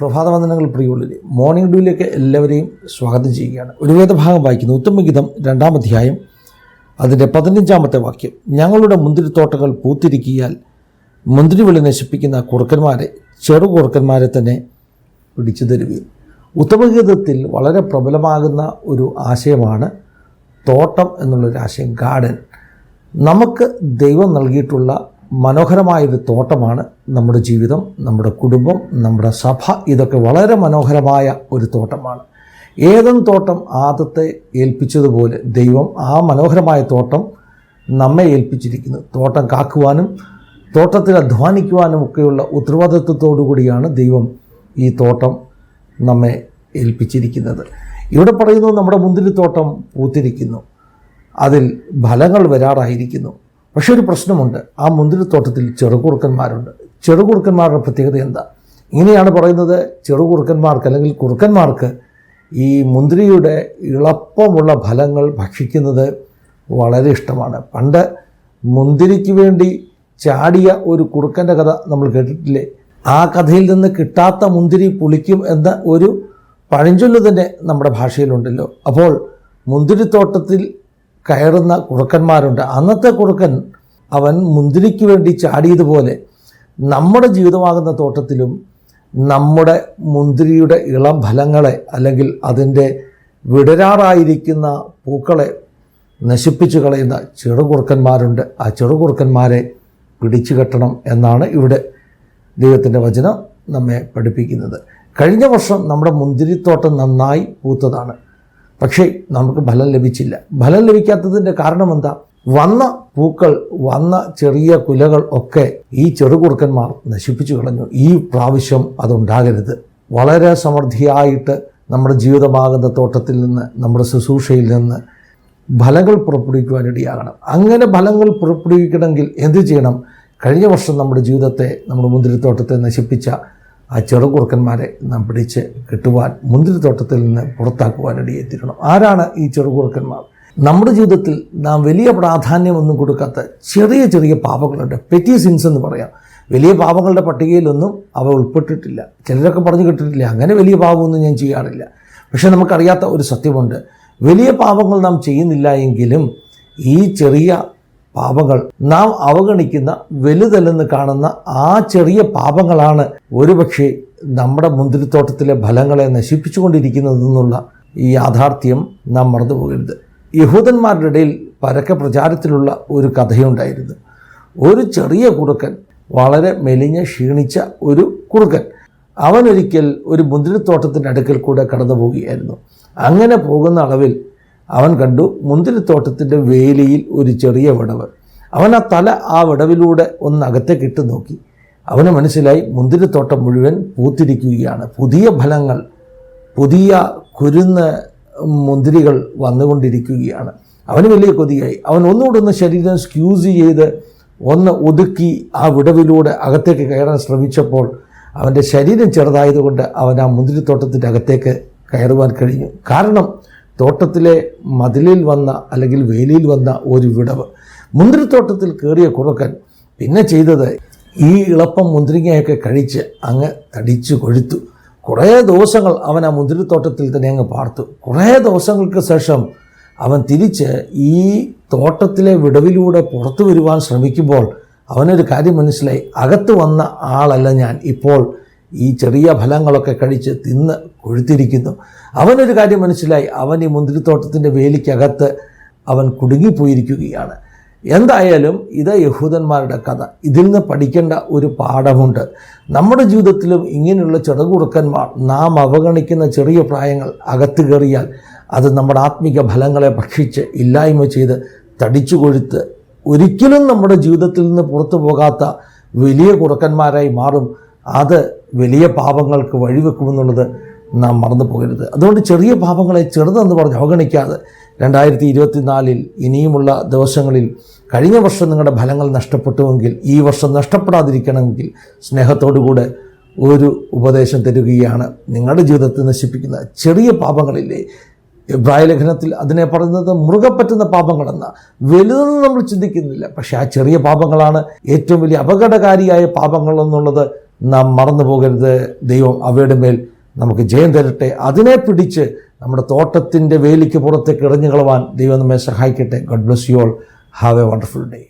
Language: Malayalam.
പ്രഭാതവന്ദനങ്ങൾ പ്രിയുള്ളിൽ മോർണിംഗ് ഡ്യൂയിലേക്ക് എല്ലാവരെയും സ്വാഗതം ചെയ്യുകയാണ്. ഒരു വേദഭാഗം വായിക്കുന്നു. ഉത്തമഗീതം രണ്ടാം അധ്യായം അതിന്റെ പതിനഞ്ചാമത്തെ വാക്യം. ഞങ്ങളുടെ മുന്തിരിത്തോട്ടങ്ങൾ പൂത്തിരിക്കിയാൽ മുന്തിരിവിളി നശിപ്പിക്കുന്ന കുറുക്കന്മാരെ ചെറു കുറുക്കന്മാരെ തന്നെ പിടിച്ചു തരുകയും ഉത്തമഗീതത്തിൽ വളരെ പ്രബലമാകുന്ന ഒരു ആശയമാണ് തോട്ടം എന്നുള്ളൊരു ആശയം ഗാർഡൻ. നമുക്ക് ദൈവം നൽകിയിട്ടുള്ള മനോഹരമായൊരു തോട്ടമാണ് നമ്മുടെ ജീവിതം നമ്മുടെ കുടുംബം നമ്മുടെ സഭ. ഇതൊക്കെ വളരെ മനോഹരമായ ഒരു തോട്ടമാണ്. ഏതും തോട്ടം ആദത്തെ ഏൽപ്പിച്ചതുപോലെ ദൈവം ആ മനോഹരമായ തോട്ടം നമ്മെ ഏൽപ്പിച്ചിരിക്കുന്നു. തോട്ടം കാക്കുവാനും തോട്ടത്തിൽ അധ്വാനിക്കുവാനും ഒക്കെയുള്ള ഉത്തരവാദിത്വത്തോടു കൂടിയാണ് ദൈവം ഈ തോട്ടം നമ്മെ ഏൽപ്പിച്ചിരിക്കുന്നത്. ഇവിടെ പറയുന്നു നമ്മുടെ മുന്തിരിത്തോട്ടം പൂത്തിരിക്കുന്നു. അതിൽ ഫലങ്ങൾ വരാറായിരിക്കുന്നു. പക്ഷേ ഒരു പ്രശ്നമുണ്ട്. ആ മുന്തിരിത്തോട്ടത്തിൽ ചെറുകുറുക്കന്മാരുണ്ട്. ചെറുകുറുക്കന്മാരുടെ പ്രത്യേകത എന്താ? ഇങ്ങനെയാണ് പറയുന്നത്. ചെറുകുറുക്കന്മാർക്ക് അല്ലെങ്കിൽ കുറുക്കന്മാർക്ക് ഈ മുന്തിരിയുടെ ഇളപ്പമുള്ള ഫലങ്ങൾ ഭക്ഷിക്കുന്നത് വളരെ ഇഷ്ടമാണ്. പണ്ട് മുന്തിരിക്ക് വേണ്ടി ചാടിയ ഒരു കുറുക്കന്റെ കഥ നമ്മൾ കേട്ടിട്ടില്ലേ? ആ കഥയിൽ നിന്ന് കിട്ടാത്ത മുന്തിരി പുളിക്കും എന്ന ഒരു പഴഞ്ചൊല്ല് തന്നെ നമ്മുടെ ഭാഷയിലുണ്ടല്ലോ. അപ്പോൾ മുന്തിരിത്തോട്ടത്തിൽ കയറുന്ന കുറുക്കന്മാരുണ്ട്. അന്നത്തെ കുറുക്കൻ അവൻ മുന്തിരിക്ക് വേണ്ടി ചാടിയതുപോലെ നമ്മുടെ ജീവിതമാകുന്ന തോട്ടത്തിലും നമ്മുടെ മുന്തിരിയുടെ ഇളം ഫലങ്ങളെ അല്ലെങ്കിൽ അതിന്റെ വിടരാറായിരിക്കുന്ന പൂക്കളെ നശിപ്പിച്ചു കളയുന്ന ചെറുകുറുക്കന്മാരുണ്ട് ആ ചെറുകുറുക്കന്മാരെ പിടിച്ചു കെട്ടണം എന്നാണ് ഇവിടെ ദൈവത്തിന്റെ വചനം നമ്മെ പഠിപ്പിക്കുന്നത്. കഴിഞ്ഞ വർഷം നമ്മുടെ മുന്തിരിത്തോട്ടം നന്നായി പൂത്തതാണ്. പക്ഷേ നമുക്ക് ഫലം ലഭിച്ചില്ല. ഫലം ലഭിക്കാത്തതിന്റെ കാരണം എന്താ വന്ന പൂക്കൾ വന്ന ചെറിയ കുലകൾ ഒക്കെ ഈ ചെറുകുറുക്കന്മാർ നശിപ്പിച്ചു കളഞ്ഞു. ഈ പ്രാവശ്യം അതുണ്ടാകരുത്. വളരെ സമൃദ്ധിയായിട്ട് നമ്മുടെ ജീവിതമാകുന്ന തോട്ടത്തിൽ നിന്ന് നമ്മുടെ ശുശ്രൂഷയിൽ നിന്ന് ഫലങ്ങൾ പുറപ്പെടുവിക്കുവാനിടയാകണം അങ്ങനെ ഫലങ്ങൾ പുറപ്പെടുവിക്കണമെങ്കിൽ എന്ത് ചെയ്യണം? കഴിഞ്ഞ വർഷം നമ്മുടെ ജീവിതത്തെ നമ്മുടെ മുന്തിരിത്തോട്ടത്തെ നശിപ്പിച്ച ആ ചെറുകുറുക്കന്മാരെ നാം പിടിച്ച് കിട്ടുവാൻ മുന്തിരിത്തോട്ടത്തിൽ നിന്ന് പുറത്താക്കുവാനിടയെത്തിക്കണം ആരാണ് ഈ ചെറുകുറുക്കന്മാർ നമ്മുടെ ജീവിതത്തിൽ നാം വലിയ പ്രാധാന്യമൊന്നും കൊടുക്കാത്ത ചെറിയ ചെറിയ പാപങ്ങളുണ്ട് പെറ്റി സിൻസ് എന്ന് പറയാം. വലിയ പാപങ്ങളുടെ പട്ടികയിലൊന്നും അവ ഉൾപ്പെട്ടിട്ടില്ല. ചിലരൊക്കെ പറഞ്ഞു കിട്ടിയിട്ടില്ല അങ്ങനെ വലിയ പാപമൊന്നും ഞാൻ ചെയ്യാറില്ല. പക്ഷേ നമുക്കറിയാത്ത ഒരു സത്യമുണ്ട്. വലിയ പാപങ്ങൾ നാം ചെയ്യുന്നില്ല എങ്കിലും ഈ ചെറിയ പാപങ്ങൾ. നാം അവഗണിക്കുന്ന വലുതല്ലെന്ന് കാണുന്ന ആ ചെറിയ പാപങ്ങളാണ് ഒരുപക്ഷെ നമ്മുടെ മുന്തിരിത്തോട്ടത്തിലെ ഫലങ്ങളെ നശിപ്പിച്ചുകൊണ്ടിരിക്കുന്നതെന്നുള്ള ഈ യാഥാർത്ഥ്യം നാം മറന്നു പോകരുത്. യഹൂദന്മാരുടെ ഇടയിൽ പരക്കെ പ്രചാരത്തിലുള്ള ഒരു കഥയുണ്ടായിരുന്നു. ഒരു ചെറിയ കുറുക്കൻ വളരെ മെലിഞ്ഞ് ക്ഷീണിച്ച ഒരു കുറുക്കൻ. അവനൊരിക്കൽ ഒരു മുന്തിരിത്തോട്ടത്തിന്റെ അടുക്കൽ കൂടെ കടന്നു പോവുകയായിരുന്നു അങ്ങനെ പോകുന്ന അളവിൽ അവൻ കണ്ടു മുന്തിരിത്തോട്ടത്തിന്റെ വേലിയിൽ ഒരു ചെറിയ വിടവ്. അവൻ ആ തല ആ വിടവിലൂടെ ഒന്ന് അകത്തേക്കിട്ട് നോക്കി. അവന് മനസ്സിലായി മുന്തിരിത്തോട്ടം മുഴുവൻ പൂത്തിരിക്കുകയാണ്. പുതിയ ഫലങ്ങൾ പുതിയ കുരുന്ന് മുന്തിരികൾ വന്നുകൊണ്ടിരിക്കുകയാണ്. അവന് വലിയ കൊതിയായി. അവൻ ഒന്നുകൂടെ ഒന്ന് ശരീരം സ്ക്യൂസ് ചെയ്ത് ഒന്ന് ഒതുക്കി ആ വിടവിലൂടെ അകത്തേക്ക് കയറാൻ ശ്രമിച്ചപ്പോൾ അവന്റെ ശരീരം ചെറുതായതുകൊണ്ട് അവൻ ആ മുന്തിരിത്തോട്ടത്തിന്റെ അകത്തേക്ക് കയറുവാൻ കഴിഞ്ഞു. കാരണം തോട്ടത്തിലെ മതിലിൽ വന്ന അല്ലെങ്കിൽ വേലിയിൽ വന്ന ഒരു വിടവ്. മുന്തിരിത്തോട്ടത്തിൽ കയറിയ കുറുക്കൻ പിന്നെ ചെയ്തത് ഈ ഇളപ്പം മുന്തിരിങ്ങയൊക്കെ കഴിച്ച് അങ്ങ് തടിച്ചു കൊഴുത്തു. കുറേ ദിവസങ്ങൾ അവൻ ആ മുന്തിരിത്തോട്ടത്തിൽ തന്നെ അങ്ങ് പാർത്തു. കുറേ ദിവസങ്ങൾക്ക് ശേഷം അവൻ തിരിച്ച് ഈ തോട്ടത്തിലെ വിടവിലൂടെ പുറത്തു വരുവാൻ ശ്രമിക്കുമ്പോൾ അവനൊരു കാര്യം മനസ്സിലായി. അകത്ത് വന്ന ആളല്ല ഞാൻ. ഇപ്പോൾ ഈ ചെറിയ ഫലങ്ങളൊക്കെ കഴിച്ച് തിന്ന് കൊഴുത്തിരിക്കുന്നു. അവനൊരു കാര്യം മനസ്സിലായി. അവൻ ഈ മുന്തിരിത്തോട്ടത്തിന്റെ വേലിക്കകത്ത് അവൻ കുടുങ്ങിപ്പോയിരിക്കുകയാണ്. എന്തായാലും ഇത് യഹൂദന്മാരുടെ കഥ. ഇതിൽ നിന്ന് പഠിക്കേണ്ട ഒരു പാഠമുണ്ട്. നമ്മുടെ ജീവിതത്തിലും ഇങ്ങനെയുള്ള ചെറുകുറുക്കന്മാർ നാം അവഗണിക്കുന്ന ചെറിയ പ്രായങ്ങൾ അകത്ത് കയറിയാൽ അത് നമ്മുടെ ആത്മിക ഫലങ്ങളെ ഭക്ഷിച്ച് ഇല്ലായ്മ ചെയ്ത് തടിച്ചു കൊഴുത്ത് ഒരിക്കലും നമ്മുടെ ജീവിതത്തിൽ നിന്ന് പുറത്തു പോകാത്ത വലിയ കുറുക്കന്മാരായി മാറും. അത് വലിയ പാപങ്ങൾക്ക് വഴിവെക്കുമെന്നുള്ളത് നാം മറന്നു പോകരുത്. അതുകൊണ്ട് ചെറിയ പാപങ്ങളെ ചെറുതെന്ന് പറഞ്ഞ് അവഗണിക്കാതെ രണ്ടായിരത്തി ഇരുപത്തിനാലിൽ ഇനിയുമുള്ള ദിവസങ്ങളിൽ കഴിഞ്ഞ വർഷം നിങ്ങളുടെ ഫലങ്ങൾ നഷ്ടപ്പെട്ടുവെങ്കിൽ ഈ വർഷം നഷ്ടപ്പെടാതിരിക്കണമെങ്കിൽ സ്നേഹത്തോടുകൂടെ ഒരു ഉപദേശം തരികയാണ് നിങ്ങളുടെ ജീവിതത്തെ നശിപ്പിക്കുന്ന ചെറിയ പാപങ്ങളില്ലേ? ഇബ്രാഹിം ലേഖനത്തിൽ അതിനെ പറയുന്നത് മുറുകെ പറ്റുന്ന പാപങ്ങളെന്ന വലുതെന്ന് നമ്മൾ ചിന്തിക്കുന്നില്ല. പക്ഷേ ആ ചെറിയ പാപങ്ങളാണ് ഏറ്റവും വലിയ അപകടകാരിയായ പാപങ്ങൾ എന്നുള്ളത് നാം മറന്നു പോകരുത്. ദൈവം അവയുടെ മേൽ നമുക്ക് ജയം തരട്ടെ. അതിനെ പിടിച്ച് നമ്മുടെ തോട്ടത്തിന്റെ വേലിക്ക് പുറത്തേക്ക് ഇറങ്ങി കളവാൻ ദൈവം നമ്മെ സഹായിക്കട്ടെ. God bless you all have a wonderful day